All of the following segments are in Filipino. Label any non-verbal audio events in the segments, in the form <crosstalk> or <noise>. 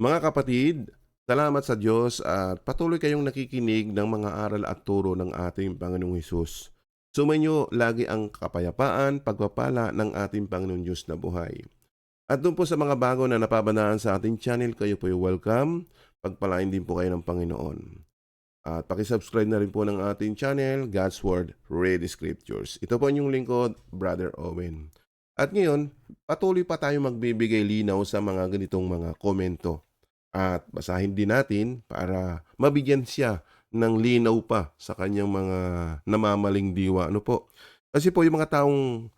Mga kapatid, salamat sa Diyos at patuloy kayong nakikinig ng mga aral at turo ng ating Panginoong Hesus. Sumainyo lagi ang kapayapaan, pagpapala ng ating Panginoong Diyos na buhay. At doon po sa mga bago na napabanaan sa ating channel, kayo po yung welcome. Pagpalain din po kayo ng Panginoon. At pakisubscribe na rin po ng ating channel, God's Word, Read Scriptures. Ito po inyong lingkod, Brother Owen. At ngayon, patuloy pa tayo magbibigay linaw sa mga ganitong mga komento. At basahin din natin para mabigyan siya ng linaw pa sa kanyang mga namamaling diwa. Ano po? Kasi po yung mga taong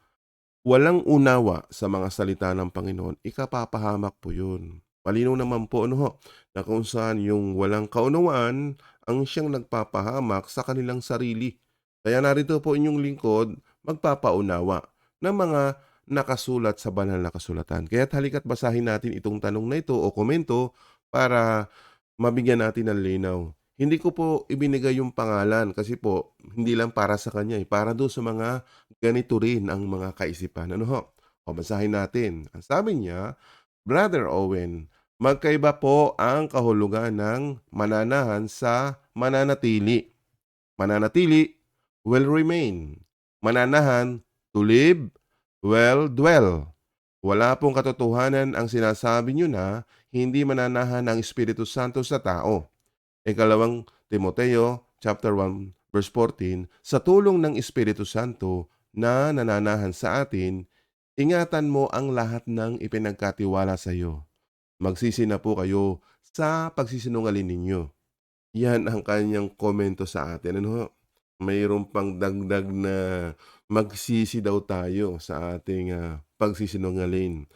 walang unawa sa mga salita ng Panginoon, ikapapahamak po yun. Malinaw naman po ano ho, na kung saan yung walang kaunawaan ang siyang nagpapahamak sa kanilang sarili. Kaya narito po inyong lingkod, magpapaunawa ng mga nakasulat sa banal na kasulatan. Kaya halika't basahin natin itong tanong na ito o komento para mabigyan natin ng linaw. Hindi ko po ibinigay yung pangalan kasi po hindi lang para sa kanya, eh, para doon sa mga ganito rin ang mga kaisipan. Ano ho? O basahin natin. Ang sabi niya, Brother Owen, magkaiba po ang kahulugan ng mananahan sa mananatili. Mananatili will remain. Mananahan, to live, will dwell. Wala pong katotohanan ang sinasabi niyo na hindi mananahan ang Espiritu Santo sa tao. Ikalawang Timoteo chapter 1 verse 14, sa tulong ng Espiritu Santo na nananahan sa atin, ingatan mo ang lahat ng ipinagkatiwala sa iyo. Magsisi na po kayo sa pagsisinungalin ninyo. Yan ang kanyang komento sa atin. Ano? Mayroon pang dagdag na magsisi daw tayo sa ating ah, pagsisinungalin.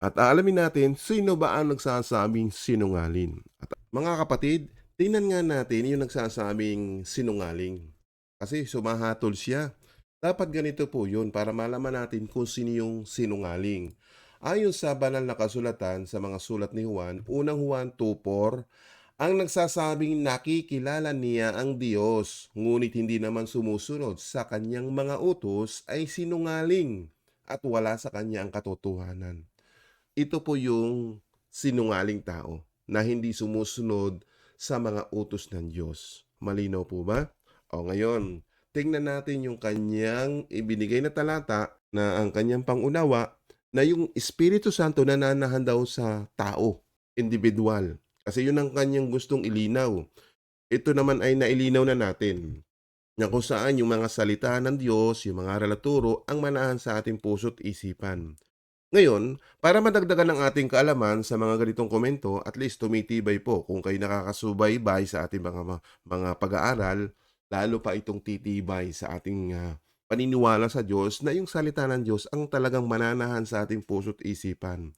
At aalamin natin, sino ba ang nagsasabing sinungalin? At mga kapatid, tingnan nga natin yung nagsasabing sinungaling. Kasi sumahatol siya. Dapat ganito po yun para malaman natin kung sino yung sinungaling. Ayon sa banal na kasulatan sa mga sulat ni Juan, unang Juan 2.4, ang nagsasabing nakikilala niya ang Diyos, ngunit hindi naman sumusunod sa kanyang mga utos ay sinungaling at wala sa kanya ang katotohanan. Ito po yung sinungaling tao na hindi sumusunod sa mga utos ng Diyos. Malinaw po ba? O ngayon, tingnan natin yung kanyang ibinigay na talata na ang kanyang pangunawa na yung Espiritu Santo nananahan daw sa tao, individual. Kasi yun ang kanyang gustong ilinaw. Ito naman ay nailinaw na natin na kung saan yung mga salita ng Diyos, yung mga relaturo, ang manahan sa ating puso't isipan. Ngayon, para madagdagan ang ating kaalaman sa mga ganitong komento, at least tumitibay po kung kayo nakakasubaybay sa ating mga, mga pag-aaral, lalo pa itong titibay sa ating ah, paniniwala sa Diyos na yung salita ng Diyos ang talagang mananahan sa ating puso't isipan.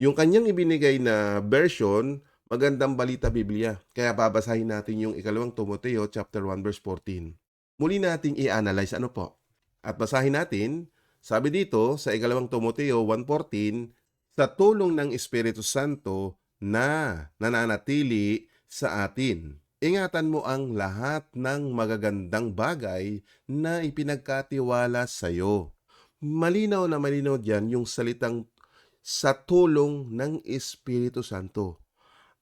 Yung kanyang ibinigay na version, magandang balita Biblia. Kaya babasahin natin yung ikalawang Timoteo chapter 1 verse 14. Muli nating i-analyze ano po. At basahin natin, sabi dito sa ikalawang Timoteo 1.14, sa tulong ng Espiritu Santo na nananatili sa atin. Ingatan mo ang lahat ng magagandang bagay na ipinagkatiwala sa iyo. Malinaw na malinaw diyan yung salitang sa tulong ng Espiritu Santo.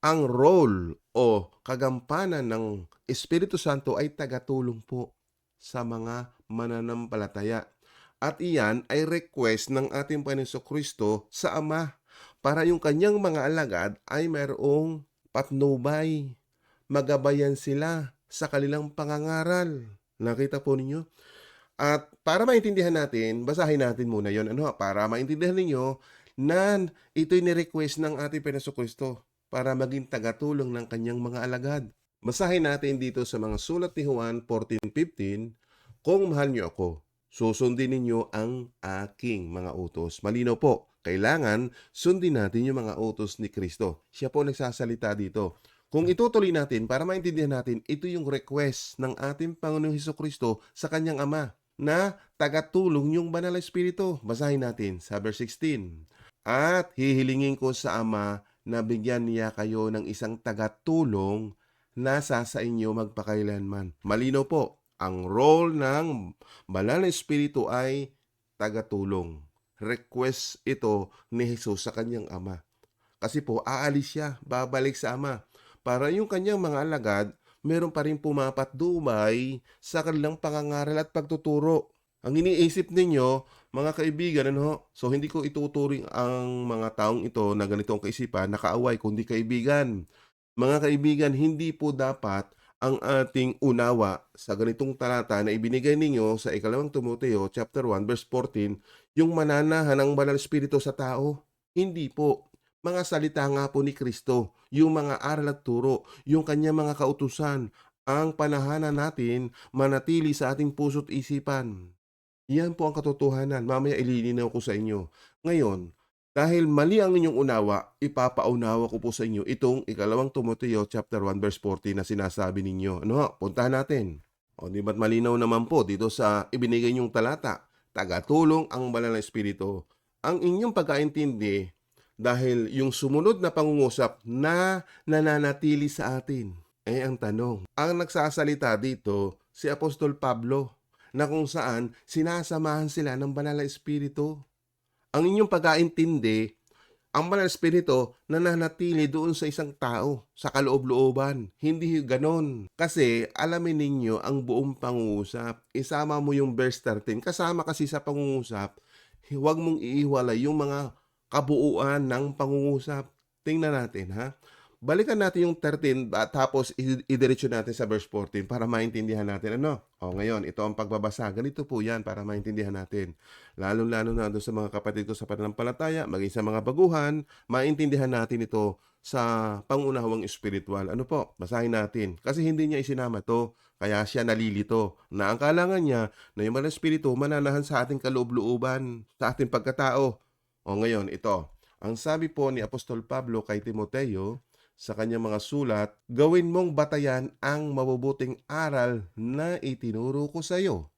Ang role o kagampanan ng Espiritu Santo ay tagatulong po sa mga mananampalataya. At iyan ay request ng ating Panginoon Kristo sa Ama para yung kanyang mga alagad ay mayroong patnubay, magabayan sila sa kanilang pangangaral. Nakita po ninyo? At para maintindihan natin, basahin natin muna yon ano, para maintindihan ninyo na ito'y ni-request ng ating Panginoon Kristo para maging tagatulong ng kanyang mga alagad. Basahin natin dito sa mga sulat ni Juan 14.15, Kung mahal niyo ako, susundin ninyo ang aking mga utos. Malinaw po, kailangan sundin natin yung mga utos ni Kristo. Siya po nagsasalita dito. Kung itutuloy natin, para maintindihan natin, ito yung request ng ating Panginoong Heso Kristo sa kanyang Ama na tagatulong yung banal na espiritu. Basahin natin sa verse 16. At hihilingin ko sa Ama na bigyan niya kayo ng isang tagatulong na sa inyo magpakailanman. Malino po, ang role ng banal na espiritu ay tagatulong. Request ito ni Jesus sa kanyang ama. Kasi po, aalis siya, babalik sa Ama. Para yung kanyang mga alagad, meron pa rin pumapat-dumay sa kanilang pangangaral at pagtuturo. Ang iniisip ninyo, mga kaibigan, ano, so hindi ko ituturing ang mga taong ito na ganito ang kaisipan, nakaaway, kundi kaibigan. Mga kaibigan, hindi po dapat ang ating unawa sa ganitong talata na ibinigay ninyo sa ikalawang Timoteo chapter 1 verse 14, yung mananahan ng banal espiritu sa tao. Hindi po. Mga salita nga po ni Kristo, yung mga aral at turo, yung kanya mga kautusan, ang panahanan natin manatili sa ating puso't isipan. Yan po ang katotohanan. Mamaya ililinaw ko sa inyo. Ngayon, dahil mali ang inyong unawa, ipapaunawa ko po sa inyo itong ikalawang Timoteo chapter 1 verse 14 na sinasabi ninyo. Ano ho? Puntahan natin. O di ba't malinaw naman po dito sa ibinigay niyong talata, tagatulong ang banal na espiritu. Ang inyong pagkaintindi dahil yung sumunod na pangungusap na nananatili sa atin. Eh ang tanong, ang nagsasalita dito si Apostol Pablo na kung saan sinasamahan sila ng banal na espiritu. Ang inyong pagkaintindi, ang banal na espiritu nananatili doon sa isang tao, sa kaloob-looban. Hindi ganon. Kasi alamin ninyo ang buong pangungusap. Isama mo yung verse 13. Kasama kasi sa pangungusap, huwag mong iiwalay yung mga kabuuan ng pangungusap. Tingnan natin ha. Balikan natin yung 13 at tapos idiretso natin sa verse 14 para maintindihan natin ano. O ngayon, ito ang pagbabasa. Ganito po yan para maintindihan natin. Lalo-lalo na doon sa mga kapatid ko sa pananampalataya, maging sa mga baguhan, maintindihan natin ito sa pangunahawang espiritual. Ano po? Basahin natin. Kasi hindi niya isinama to, kaya siya nalilito. Na ang kalangan niya na yung espiritu mananahan sa ating kaloob-looban, sa ating pagkatao. O ngayon, ito. Ang sabi po ni Apostol Pablo kay Timoteo, sa kanyang mga sulat, gawin mong batayan ang mabubuting aral na itinuro ko sa iyo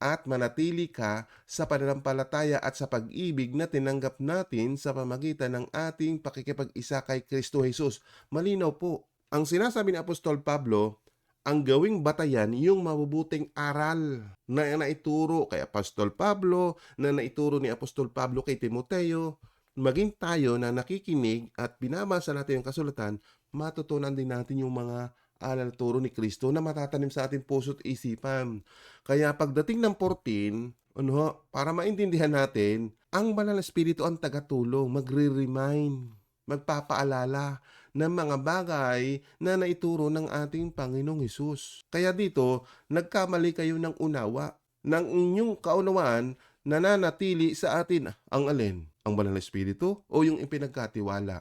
at manatili ka sa pananampalataya at sa pag-ibig na tinanggap natin sa pamagitan ng ating pakikipag-isa kay Kristo Jesus. Malinaw po. Ang sinasabi ni Apostol Pablo, ang gawing batayan yung mabubuting aral na naituro kay Apostol Pablo, na naituro ni Apostol Pablo kay Timoteo, maging tayo na nakikinig at binabasa natin yung kasulatan, matutunan din natin yung mga alal at turo ni Kristo na matatanim sa ating puso't isipan. Kaya pagdating ng 14, ano, para maintindihan natin, ang banal na espiritu ang tagatulong, magre-remind, magpapaalala ng mga bagay na naituro ng ating Panginoong Hesus. Kaya dito, nagkamali kayo ng unawa, ng inyong kaunawaan nananatili sa atin ang alin? Ang banal na espiritu o yung ipinagkatiwala?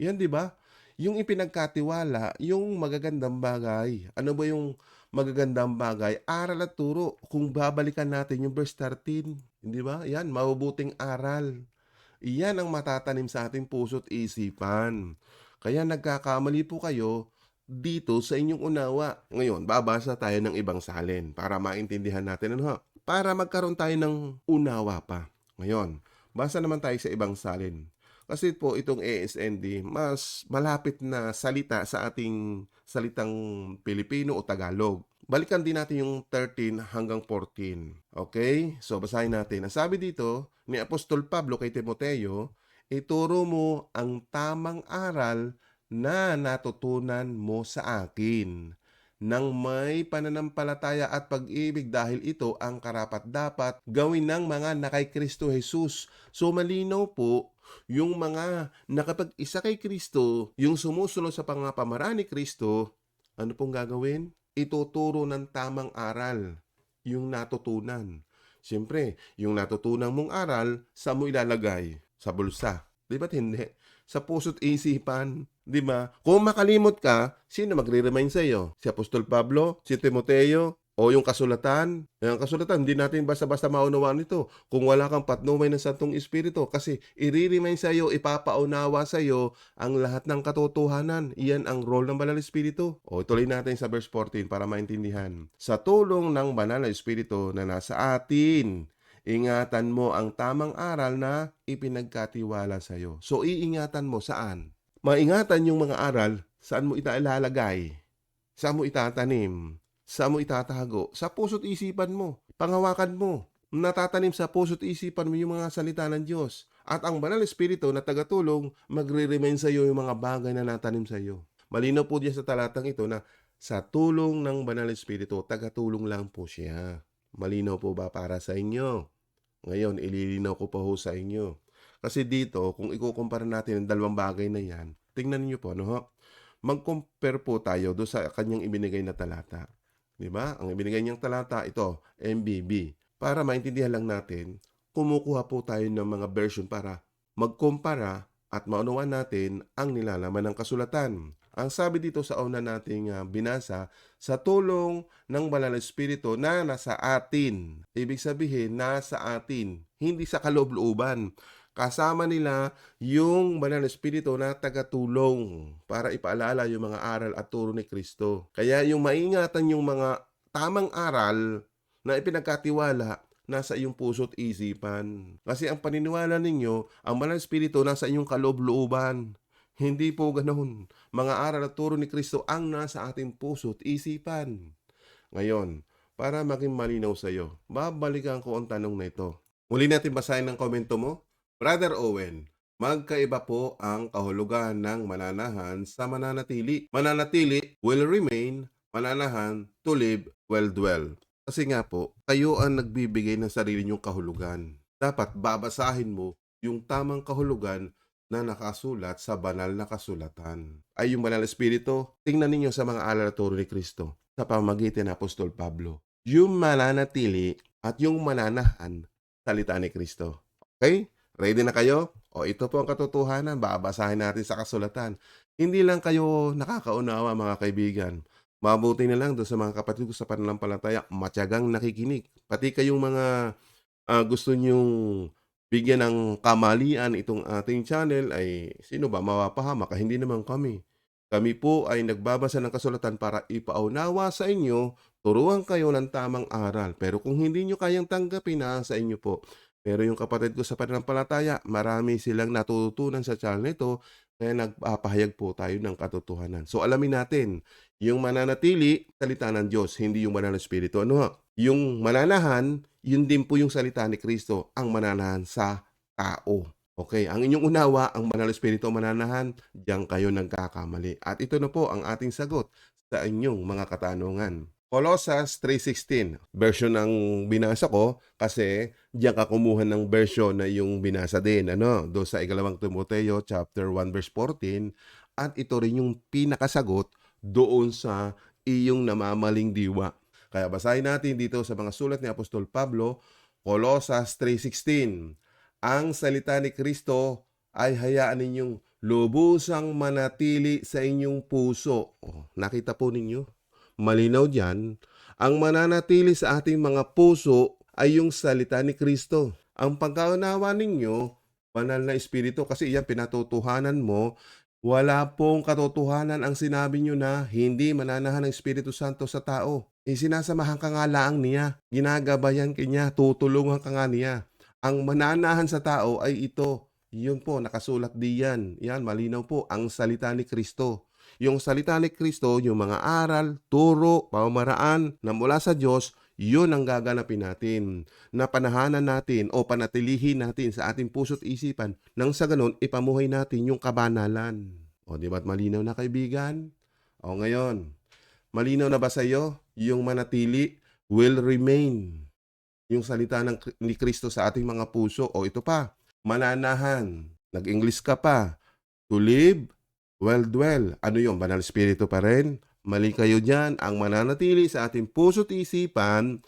Yan, di ba? Yung ipinagkatiwala, yung magagandang bagay. Ano ba yung magagandang bagay? Aral at turo. Kung babalikan natin yung verse 13, di ba? Yan, mabubuting aral. Iyan ang matatanim sa ating puso't isipan. Kaya nagkakamali po kayo dito sa inyong unawa. Ngayon, babasa tayo ng ibang salin para maintindihan natin ano ha? Para magkaroon tayo ng unawa pa. Ngayon, basa naman tayo sa ibang salin. Kasi po itong ASND, mas malapit na salita sa ating salitang Pilipino o Tagalog. Balikan din natin yung 13 hanggang 14. Okay? So basahin natin. Ang sabi dito ni Apostol Pablo kay Timoteo, ituro mo ang tamang aral na natutunan mo sa akin ng may pananampalataya at pag-ibig dahil ito ang karapat-dapat gawin ng mga nakay Kristo Jesus. So malinaw po yung mga nakapag-isa kay Kristo, yung sumusunod sa pangapamaraan ni Kristo, ano pong gagawin? Ituturo ng tamang aral, yung natutunan. Siyempre, yung natutunan mong aral, sa mo ilalagay? Sa bulsa. Di ba't hindi? Sa puso't isipan. Di ba? Kung makalimot ka, sino magre-remind sa iyo? Si Apostol Pablo? Si Timoteo? O yung kasulatan? Yung kasulatan, hindi natin basta-basta maunawaan ito. Kung wala kang patnumay ng Santong Espiritu, kasi i-remind sa iyo, ipapaunawa sa iyo ang lahat ng katotohanan. Iyan ang role ng Banal na Espiritu. O tuloy natin sa verse 14 para maintindihan. Sa tulong ng Banal na Espiritu na nasa atin, ingatan mo ang tamang aral na ipinagkatiwala sa iyo. So, iingatan mo saan? Maingatan yung mga aral, saan mo ilalagay? Saan mo itatanim? Saan mo itatago? Sa puso't isipan mo. Pangawakan mo. Natatanim sa puso't isipan mo yung mga salita ng Diyos. At ang banal na espiritu na tagatulong, magre-remind sa iyo yung mga bagay na natanim sa iyo. Malinaw po diyan sa talatang ito na sa tulong ng banal na espiritu, tagatulong lang po siya. Malinaw po ba para sa inyo? Ngayon, ililinaw ko pa ho sa inyo. Kasi dito, kung ikukumpara natin ang dalawang bagay na yan, tingnan niyo po, ano ho? Mag-compare po tayo do sa kanyang ibinigay na talata. Di ba? Ang ibinigay niyang talata, ito, MBB. Para maintindihan lang natin, kumukuha po tayo ng mga version para magkumpara at maunawaan natin ang nilalaman ng kasulatan. Ang sabi dito sa una nating ah, binasa, sa tulong ng banal na espiritu na nasa atin. Ibig sabihin, nasa atin, hindi sa kaloob-looban. Kasama nila yung banal na espiritu na tagatulong para ipaalala yung mga aral at turo ni Kristo. Kaya yung maingatan yung mga tamang aral na ipinagkatiwala nasa iyong puso't isipan. Kasi ang paniniwala ninyo, ang banal na espiritu nasa inyong kaloob-looban. Hindi po ganoon. Mga aral at turo ni Kristo ang nasa ating puso't isipan. Ngayon, para maging malinaw sa iyo, babalikan ko ang tanong na ito. Muli natin basahin ang komento mo. Brother Owen, magkaiba po ang kahulugan ng mananahan sa mananatili. Mananatili will remain, mananahan to live will dwell. Kasi nga po, kayo ang nagbibigay ng sarili niyong kahulugan. Dapat babasahin mo yung tamang kahulugan na nakasulat sa banal na kasulatan. Ay yung banal na espiritu, tingnan ninyo sa mga alal at turo ni Kristo sa pamagitan ni Apostol Pablo. Yung mananatili at yung mananahan, salita ni Kristo. Okay? Ready na kayo? O ito po ang katotohanan, babasahin natin sa kasulatan. Hindi lang kayo nakakaunawa mga kaibigan. Mabuti na lang doon sa mga kapatid ko sa pananampalataya, matyagang nakikinig. Pati kayong mga ah, gusto nyong bigyan ng kamalian itong ating channel ay sino ba mapapahama ka? Hindi naman kami. Kami po ay nagbabasa ng kasulatan para ipaunawa sa inyo, turuan kayo ng tamang aral. Pero kung hindi nyo kayang tanggapin, na sa inyo po. Pero yung kapatid ko sa pananampalataya, marami silang natututunan sa channel nito, kaya nagpapahayag po tayo ng katotohanan. So alamin natin, yung mananatili, salita ng Diyos, hindi yung banal na espiritu. Ano ha? Yung mananahan, yun din po yung salita ni Kristo, ang mananahan sa tao. Okay, ang inyong unawa, ang banal na espiritu ang mananahan, diyan kayo nagkakamali. At ito na po ang ating sagot sa inyong mga katanungan. Colossus 3.16, version ng binasa ko kasi diyan ka kumuha ng version na yung binasa din. Ano? Do sa ikalawang Timoteo chapter 1 verse 14 at ito rin yung pinakasagot doon sa iyong namamaling diwa. Kaya basahin natin dito sa mga sulat ni Apostol Pablo, Colossus 3.16. Ang salita ni Kristo ay hayaan ninyong lubusang manatili sa inyong puso. Oh, nakita po ninyo? Malinaw diyan, ang mananatili sa ating mga puso ay yung salita ni Kristo. Ang pagkaunawa ninyo, banal na espiritu, kasi yan pinatutuhanan mo, wala pong katotohanan ang sinabi nyo na hindi mananahan ng Espiritu Santo sa tao. E sinasamahan ka nga laang niya, ginagabayan ka niya, tutulungan ka nga niya. Ang mananahan sa tao ay ito. Yun po, nakasulat diyan. Yan, malinaw po, ang salita ni Kristo. Yung salita ni Kristo, yung mga aral, turo, pamamaraan na mula sa Diyos, yun ang gaganapin natin. Na panahanan natin o panatilihin natin sa ating puso't isipan nang sa ganun ipamuhay natin yung kabanalan. O di ba't malinaw na kaibigan? O ngayon, malinaw na ba sa iyo yung manatili will remain? Yung salita ng, ni Kristo sa ating mga puso. O ito pa, mananahan. Nag-English ka pa. To live, well dwell. Ano yung banal spirito pa rin? Mali kayo dyan. Ang mananatili sa ating puso't isipan,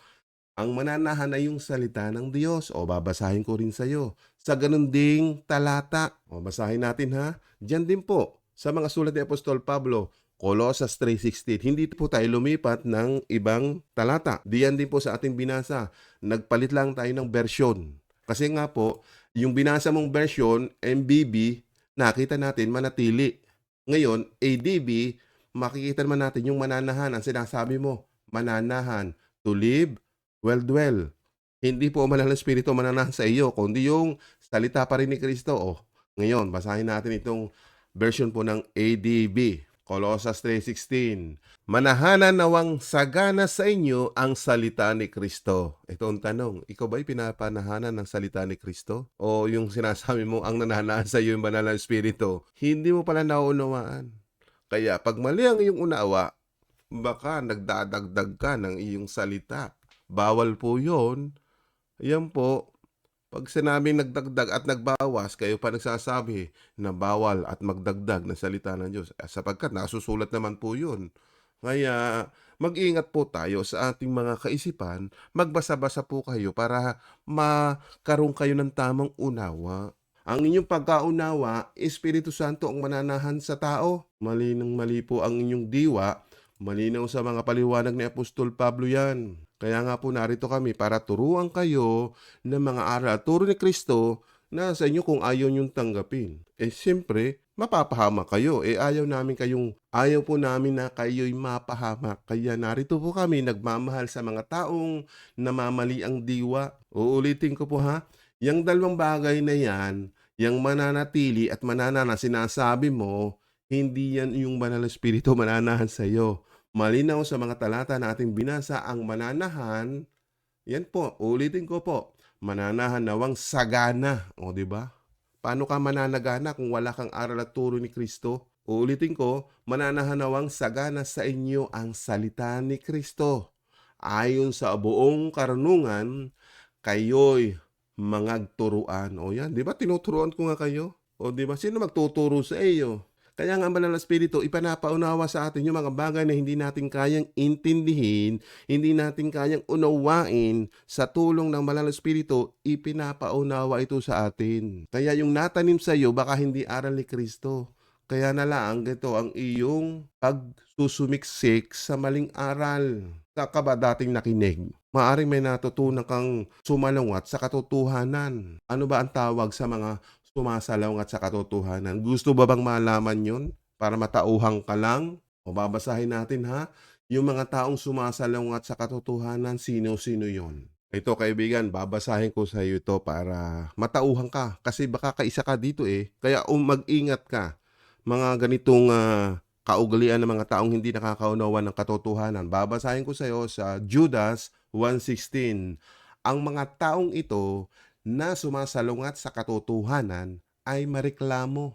ang mananahan ay yung salita ng Diyos. O babasahin ko rin sa iyo. Sa ganun ding talata. O basahin natin ha. Diyan din po sa mga sulat ni Apostol Pablo. Colossus 3.16. Hindi po tayo lumipat ng ibang talata. Diyan din po sa ating binasa. Nagpalit lang tayo ng version. Kasi nga po, yung binasa mong version, MBB, nakita natin manatili. Ngayon, ADB, makikita naman natin yung mananahan. Ang sinasabi mo, mananahan. To live, well dwell. Hindi po manal na espiritu mananahan sa iyo, kundi yung salita pa rin ni Kristo. Oh, ngayon, basahin natin itong version po ng ADB. Colosas 3.16 Manahanan nawang sagana sa inyo ang salita ni Kristo. Ito ang tanong, ikaw ba'y pinapanahanan ng salita ni Kristo? O yung sinasabi mo ang nananahan sa iyo yung banal na Espiritu, hindi mo pala nauunawaan. Kaya pag mali ang iyong unawa, baka nagdadagdag ka ng iyong salita. Bawal po yon. Yan po, pag sinabing nagdagdag at nagbawas, kayo pa nagsasabi na bawal at magdagdag ng salita ng Diyos. Eh, Sapagkat nasusulat naman po yun. Kaya mag-ingat po tayo sa ating mga kaisipan, magbasa-basa po kayo para makaroon kayo ng tamang unawa. Ang inyong pagkaunawa, Espiritu Santo ang mananahan sa tao. Mali ng mali po ang inyong diwa, malinaw sa mga paliwanag ni Apostol Pablo yan. Kaya nga po narito kami para turuan kayo ng mga aral at turo ni Kristo na sa inyo kung ayaw niyong tanggapin. Eh siyempre, mapapahama kayo. Eh ayaw namin kayong, ayaw po namin na kayo'y mapahamak. Kaya narito po kami nagmamahal sa mga taong namamali ang diwa. Uulitin ko po ha, yung dalawang bagay na yan, yung mananatili at mananana sinasabi mo, hindi yan yung banal na espiritu <laughs> mananahan sa iyo. Malinaw sa mga talata na ating binasa ang mananahan, yan po, ulitin ko po, mananahan nawang sagana. O, di ba? Paano ka mananagana kung wala kang aral at turo ni Kristo? Uulitin ko, mananahan nawang sagana sa inyo ang salita ni Kristo. Ayon sa buong karunungan, kayo'y mangagturuan. O yan, di ba? Tinuturuan ko nga kayo. O di ba? Sino magtuturo sa iyo? Kaya nga banal na espiritu, ipanapaunawa sa atin yung mga bagay na hindi natin kayang intindihin, hindi natin kayang unawain sa tulong ng banal na espiritu, ipinapaunawa ito sa atin. Kaya yung natanim sa iyo, baka hindi aral ni Kristo. Kaya na lang ito ang iyong pagsusumiksik sa maling aral. Sa ka ba dating nakinig? Maaring may natutunan kang sumalungat sa katotohanan. Ano ba ang tawag sa mga sumasalungat sa katotohanan? Gusto ba bang malaman yon para matauhang ka lang? O babasahin natin ha? Yung mga taong sumasalungat sa katotohanan, sino-sino yon? Ito kaibigan, babasahin ko sa iyo ito para matauhan ka. Kasi baka kaisa ka dito eh. Kaya um, mag-ingat ka. Mga ganitong ah, kaugalian ng mga taong hindi nakakaunawa ng katotohanan. Babasahin ko sa iyo sa Judas 1.16. Ang mga taong ito na sumasalungat sa katotohanan ay mareklamo.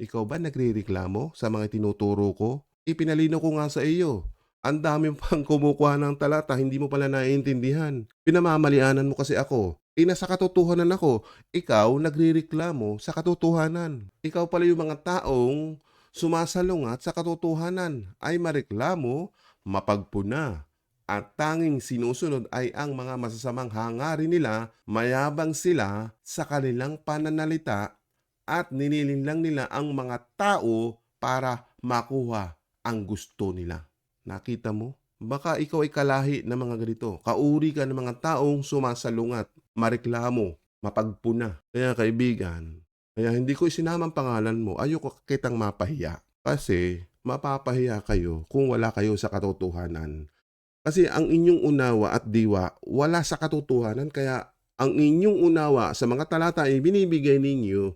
Ikaw ba nagrireklamo sa mga tinuturo ko? Ipinalino ko nga sa iyo. Ang dami <laughs> pang kumukuha ng talata, hindi mo pala naiintindihan. Pinamamalianan mo kasi ako. Eh, nasa katotohanan ako. Ikaw nagrireklamo sa katotohanan. Ikaw pala yung mga taong sumasalungat sa katotohanan ay mareklamo, mapagpuna. At tanging sinusunod ay ang mga masasamang hangarin nila, mayabang sila sa kanilang pananalita at ninilinlang nila ang mga tao para makuha ang gusto nila. Nakita mo? Baka ikaw ay kalahi ng mga ganito. Kauri ka ng mga taong sumasalungat, mareklamo, mapagpuna. Kaya kaibigan, kaya hindi ko isinama ang pangalan mo. Ayoko kitang mapahiya. Kasi mapapahiya kayo kung wala kayo sa katotohanan. Kasi ang inyong unawa at diwa wala sa katotohanan kaya ang inyong unawa sa mga talata ay binibigay ninyo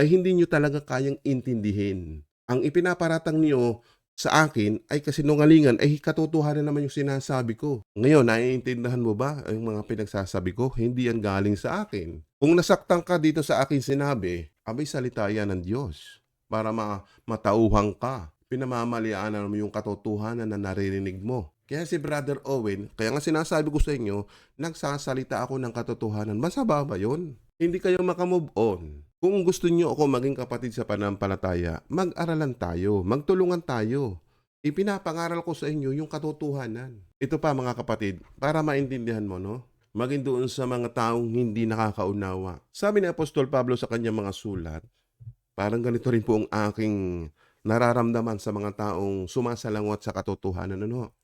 ay hindi nyo talaga kayang intindihin. Ang ipinaparatang niyo sa akin ay kasinungalingan ay katotohanan naman yung sinasabi ko. Ngayon, naiintindihan mo ba ang mga pinagsasabi ko? Hindi yan galing sa akin. Kung nasaktan ka dito sa akin sinabi, abay salita yan ng Diyos para ma matauhang ka. Pinamamalianan mo yung katotohanan na naririnig mo. Kaya si Brother Owen, kaya nga sinasabi ko sa inyo, nagsasalita ako ng katotohanan. Masaba ba yun? Hindi kayo makamove on. Kung gusto niyo ako maging kapatid sa panampalataya, mag-aralan tayo, magtulungan tayo. Ipinapangaral ko sa inyo yung katotohanan. Ito pa mga kapatid, para maintindihan mo, no? Maging doon sa mga taong hindi nakakaunawa. Sabi ni Apostol Pablo sa kanyang mga sulat, parang ganito rin po ang aking nararamdaman sa mga taong sumasalangot sa katotohanan. Ano?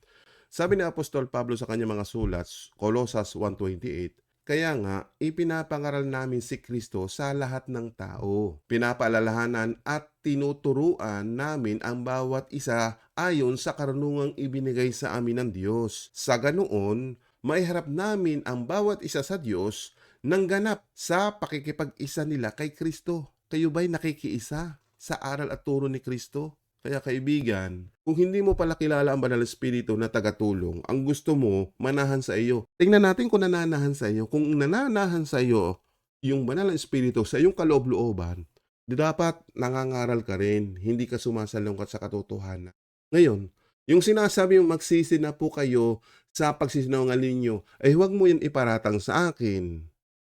Sabi ni Apostol Pablo sa kanyang mga sulat, Colosas 1.28, Kaya nga, ipinapangaral namin si Kristo sa lahat ng tao. Pinapaalalahanan at tinuturuan namin ang bawat isa ayon sa karunungang ibinigay sa amin ng Diyos. Sa ganoon, maiharap namin ang bawat isa sa Diyos nang ganap sa pakikipag-isa nila kay Kristo. Kayo ba'y nakikiisa sa aral at turo ni Kristo? Kaya kaibigan, kung hindi mo pala kilala ang Banal na Espiritu na tagatulong, ang gusto mo, manahan sa iyo. Tingnan natin kung nananahan sa iyo. Kung nananahan sa iyo yung Banal na Espiritu sa iyong kaloob-looban, dapat nangangaral ka rin, hindi ka sumasalungkat sa katotohanan. Ngayon, yung sinasabi yung magsisi na po kayo sa pagsisinungaling nyo, ay huwag mo yan iparatang sa akin.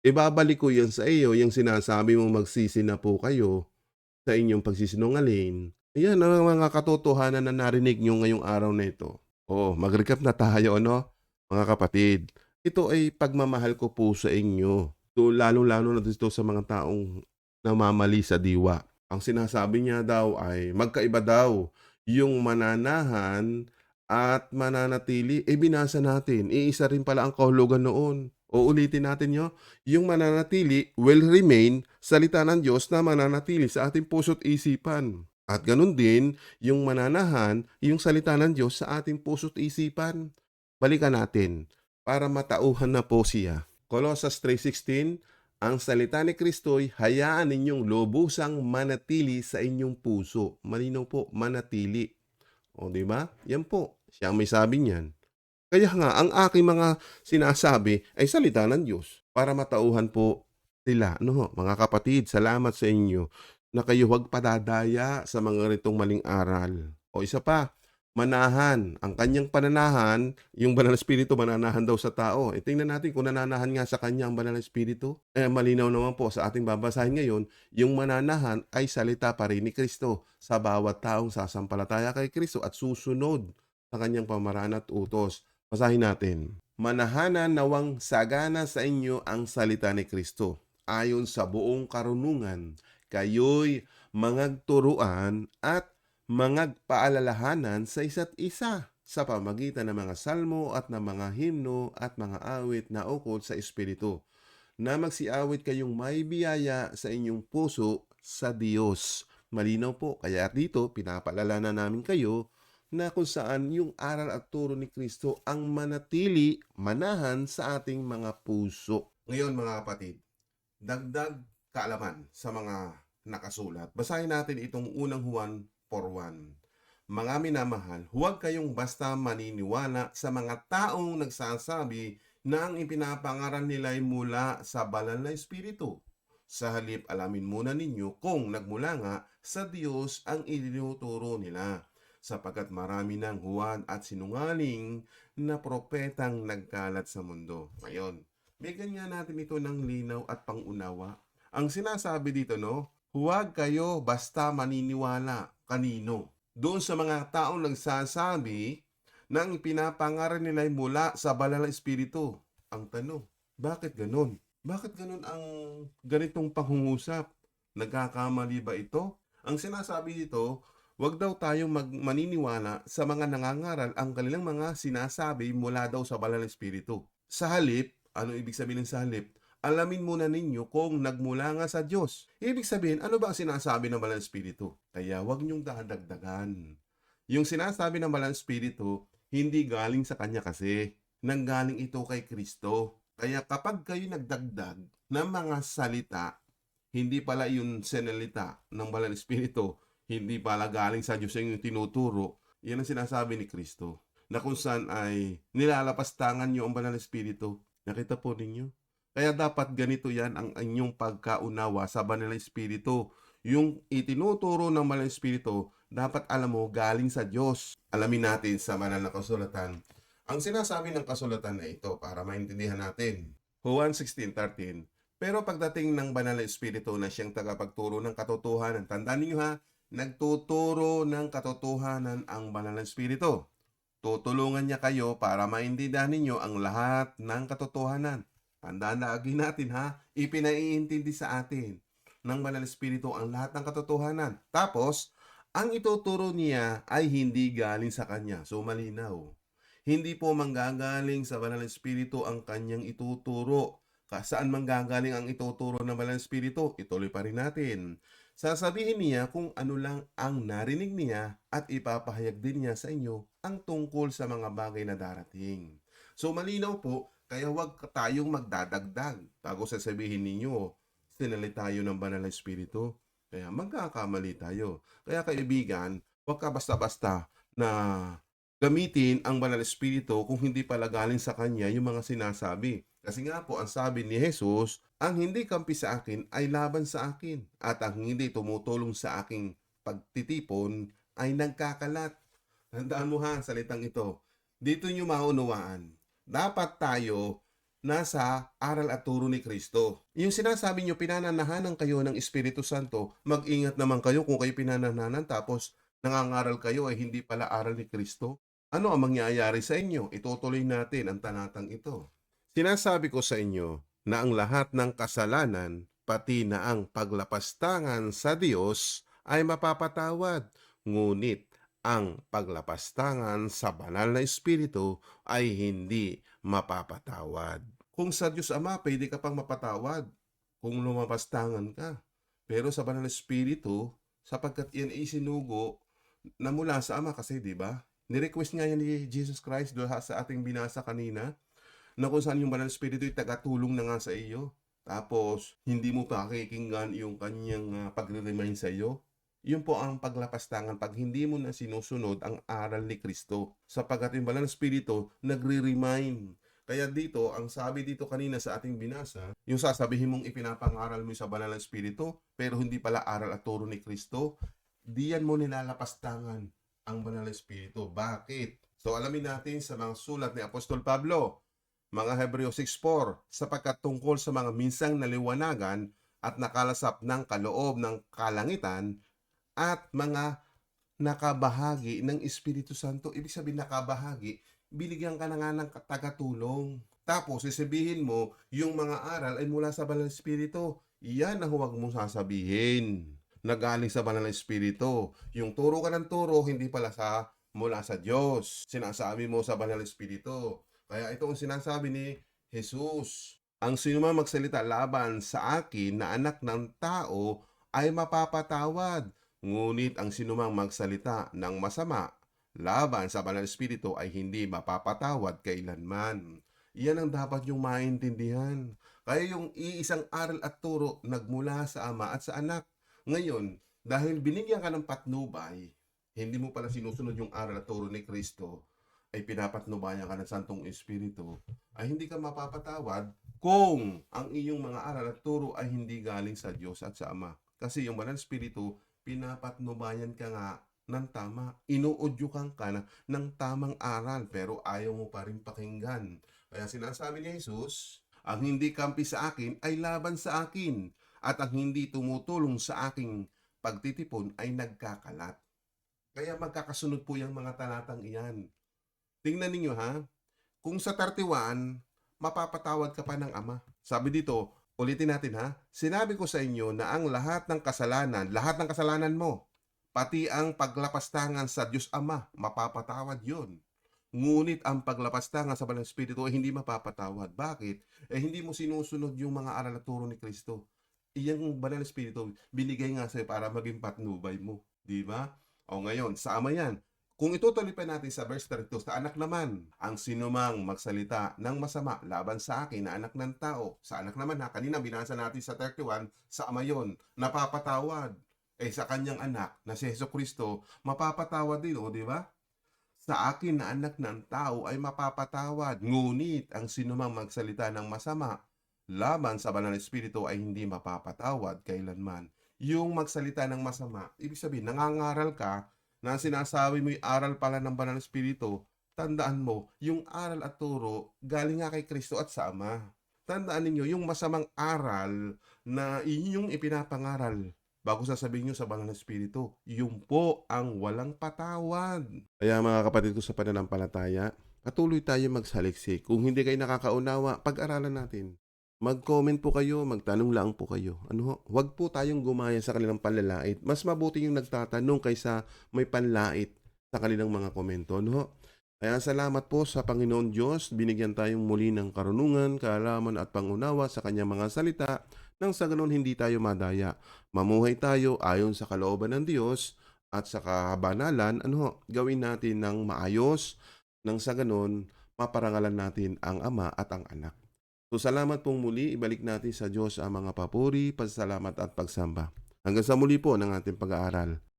Ibabalik ko yan sa iyo, yung sinasabi mo magsisi na po kayo sa inyong pagsisinungaling. Ayan ang mga katotohanan na narinig nyo ngayong araw na ito. Oo, mag-recap na tayo, ano? Mga kapatid, ito ay pagmamahal ko po sa inyo. Lalo-lalo na dito sa mga taong namamali sa diwa. Ang sinasabi niya daw ay magkaiba daw yung mananahan at mananatili. E binasa natin, iisa rin pala ang kahulugan noon. O ulitin natin nyo, yung mananatili will remain salita ng Diyos na mananatili sa ating puso't isipan. At ganun din, yung mananahan, yung salita ng Diyos sa ating puso't isipan. Balikan natin para matauhan na po siya. Colossus 3.16, ang salita ni Kristo'y hayaan ninyong lubusang manatili sa inyong puso. Malinaw po, manatili. O, di ba? Yan po. Siya ang may sabi niyan. Kaya nga, ang aking mga sinasabi ay salita ng Diyos para matauhan po sila. No, mga kapatid, salamat sa inyo na kayo huwag padadaya sa mga ritong maling aral. O isa pa, manahan. Ang kanyang pananahan, yung banal na espiritu, mananahan daw sa tao. E tingnan natin kung nananahan nga sa kanya ang banal na espiritu. Eh, malinaw naman po sa ating babasahin ngayon, yung mananahan ay salita pa rin ni Kristo sa bawat taong sasampalataya kay Kristo at susunod sa kanyang pamaraan at utos. Basahin natin. Manahanan nawang sagana sa inyo ang salita ni Kristo ayon sa buong karunungan kayo'y mangagturuan at mangagpaalalahanan sa isa't isa sa pamagitan ng mga salmo at ng mga himno at mga awit na ukol sa Espiritu, na magsiawit kayong may biyaya sa inyong puso sa Diyos. Malinaw po, kaya dito pinapaalala na namin kayo na kung saan yung aral at turo ni Kristo ang manatili, manahan sa ating mga puso. Ngayon mga kapatid, dagdag kaalaman sa mga nakasulat. Basahin natin itong unang Juan 4.1. Mga minamahal, huwag kayong basta maniniwala sa mga taong nagsasabi na ang ipinapangaral nila ay mula sa banal na espiritu. Sa halip alamin muna ninyo kung nagmula nga sa Diyos ang itinuturo nila sapagkat marami ng huwan at sinungaling na propetang nagkalat sa mundo. Ngayon, bigyan nga natin ito ng linaw at pangunawa. Ang sinasabi dito, no, huwag kayo basta maniniwala kanino. Doon sa mga taong nagsasabi na ang pinapangaral nila ay mula sa banal na espiritu. Ang tanong, bakit ganun? Bakit ganun ang ganitong pangungusap? Nagkakamali ba ito? Ang sinasabi dito, Huwag daw tayong mag- maniniwala sa mga nangangaral ang kanilang mga sinasabi mula daw sa banal na espiritu. Sa halip, ano ibig sabihin ng sa halip? Alamin muna ninyo kung nagmula nga sa Diyos. Ibig sabihin, ano ba ang sinasabi ng na espiritu? Kaya huwag niyong dadagdagan. Yung sinasabi ng na espiritu, hindi galing sa kanya kasi. Nanggaling ito kay Kristo. Kaya kapag kayo nagdagdag ng mga salita, hindi pala yung senalita ng na espiritu, hindi pala galing sa Diyos yung tinuturo, yan ang sinasabi ni Kristo. Na kung saan ay nilalapastangan nyo ang banal na espiritu. Nakita po ninyo? Kaya dapat ganito yan ang inyong pagkaunawa sa banal na espiritu. Yung itinuturo ng banal na espiritu, dapat alam mo galing sa Diyos. Alamin natin sa banal na kasulatan. Ang sinasabi ng kasulatan na ito para maintindihan natin. Juan 16.13 Pero pagdating ng banal na espiritu na siyang tagapagturo ng katotohanan, tandaan ninyo ha, nagtuturo ng katotohanan ang banal na espiritu. Tutulungan niya kayo para maintindihan ninyo ang lahat ng katotohanan. Tandaan natin ha, ipinaiintindi sa atin ng banal na espiritu ang lahat ng katotohanan. Tapos, ang ituturo niya ay hindi galing sa kanya. So malinaw. Hindi po manggagaling sa banal na espiritu ang kanyang ituturo. Saan manggagaling ang ituturo ng banal na espiritu? Ituloy pa rin natin. Sasabihin niya kung ano lang ang narinig niya at ipapahayag din niya sa inyo ang tungkol sa mga bagay na darating. So malinaw po, kaya huwag tayong magdadagdag bago sasabihin ninyo, sinali tayo ng banal na espiritu. Kaya magkakamali tayo. Kaya kaibigan, Huwag ka basta-basta na gamitin ang Banal na Espiritu kung hindi pala galing sa Kanya yung mga sinasabi. Kasi nga po, ang sabi ni Jesus, ang hindi kampi sa akin ay laban sa akin at ang hindi tumutulong sa aking pagtitipon ay nagkakalat. Tandaan mo ha, ang salitang ito. Dito nyo maunawaan. Dapat tayo nasa aral at turo ni Kristo. Yung sinasabi nyo, pinananahanan kayo ng Espiritu Santo, mag-ingat naman kayo kung kayo pinananahanan tapos nangangaral kayo ay hindi pala aral ni Kristo. Ano ang mangyayari sa inyo? Itutuloy natin ang tanatang ito. Sinasabi ko sa inyo na ang lahat ng kasalanan, pati na ang paglapastangan sa Diyos ay mapapatawad. Ngunit ang paglapastangan sa banal na espiritu ay hindi mapapatawad. Kung sa Diyos Ama, pwede ka pang mapatawad kung lumapastangan ka. Pero sa banal na espiritu, sapagkat yan ay sinugo na mula sa Ama kasi, di ba? Nirequest nga yan ni Jesus Christ doon sa ating binasa kanina na kung saan yung banal na espiritu ay tagatulong na nga sa iyo. Tapos, hindi mo pakikinggan yung kanyang uh, pagre-remind sa iyo. Yun po ang paglapastangan pag hindi mo na sinusunod ang aral ni Kristo. Sapagkat yung banal na espiritu nagre-remind. Kaya dito, ang sabi dito kanina sa ating binasa, yung sasabihin mong ipinapangaral mo sa banal na espiritu, pero hindi pala aral at turo ni Kristo, diyan mo nilalapastangan ang banal na espiritu. Bakit? So alamin natin sa mga sulat ni Apostol Pablo, mga Hebreo 6.4, sapagkat tungkol sa mga minsang naliwanagan at nakalasap ng kaloob ng kalangitan at mga nakabahagi ng Espiritu Santo. Ibig sabihin nakabahagi, binigyan ka na nga ng tagatulong. Tapos, sasabihin mo, yung mga aral ay mula sa Banal na Espiritu. Yan ang huwag mong sasabihin na galing sa Banal na Espiritu. Yung turo ka ng turo, hindi pala sa mula sa Diyos. Sinasabi mo sa Banal na Espiritu. Kaya ito ang sinasabi ni Jesus. Ang sinuma magsalita laban sa akin na anak ng tao ay mapapatawad. Ngunit ang sinumang magsalita ng masama laban sa banal na espiritu ay hindi mapapatawad kailanman. Iyan ang dapat yung maintindihan. Kaya yung iisang aral at turo nagmula sa ama at sa anak. Ngayon, dahil binigyan ka ng patnubay, hindi mo pala sinusunod yung aral at turo ni Kristo, ay pinapatnubayan ka ng Santong Espiritu, ay hindi ka mapapatawad kung ang iyong mga aral at turo ay hindi galing sa Diyos at sa Ama. Kasi yung Banal Espiritu, pinapatnubayan ka nga ng tama. Inuudyukan ka na ng tamang aral pero ayaw mo pa rin pakinggan. Kaya sinasabi ni Jesus, ang hindi kampi sa akin ay laban sa akin at ang hindi tumutulong sa aking pagtitipon ay nagkakalat. Kaya magkakasunod po yung mga talatang iyan. Tingnan ninyo ha, kung sa 31, mapapatawad ka pa ng ama. Sabi dito, ulitin natin ha, sinabi ko sa inyo na ang lahat ng kasalanan, lahat ng kasalanan mo, pati ang paglapastangan sa Diyos Ama, mapapatawad yon. Ngunit ang paglapastangan sa Banal Espiritu ay hindi mapapatawad. Bakit? Eh hindi mo sinusunod yung mga aral at turo ni Kristo. Iyang Banal Espiritu, binigay nga sa'yo para maging patnubay mo. Di ba? O ngayon, sa Ama yan, kung itutuloy pa natin sa verse 32, sa anak naman, ang sinumang magsalita ng masama laban sa akin na anak ng tao, sa anak naman ha, kanina binasa natin sa 31, sa ama yon, napapatawad. Eh sa kanyang anak na si Heso Kristo, mapapatawad din, o di ba? Sa akin na anak ng tao ay mapapatawad, ngunit ang sinumang magsalita ng masama laban sa banal na espiritu ay hindi mapapatawad kailanman. Yung magsalita ng masama, ibig sabihin, nangangaral ka na sinasabi mo yung aral pala ng banal na espiritu, tandaan mo, yung aral at turo galing nga kay Kristo at sa Ama. Tandaan ninyo, yung masamang aral na inyong ipinapangaral bago sasabihin nyo sa banal na espiritu, yun po ang walang patawad. Kaya mga kapatid ko sa pananampalataya, patuloy tayo magsaliksik. Kung hindi kayo nakakaunawa, pag-aralan natin. Mag-comment po kayo, magtanong lang po kayo. Ano? Huwag po tayong gumaya sa kanilang panlalait. Mas mabuti yung nagtatanong kaysa may panlait sa kanilang mga komento. Ano? Kaya salamat po sa Panginoon Diyos. Binigyan tayong muli ng karunungan, kaalaman at pangunawa sa kanyang mga salita nang sa ganun hindi tayo madaya. Mamuhay tayo ayon sa kalooban ng Diyos at sa kabanalan. Ano? Gawin natin ng maayos nang sa ganun maparangalan natin ang Ama at ang Anak. So salamat pong muli, ibalik natin sa Diyos ang mga papuri, pasalamat at pagsamba. Hanggang sa muli po ng ating pag-aaral.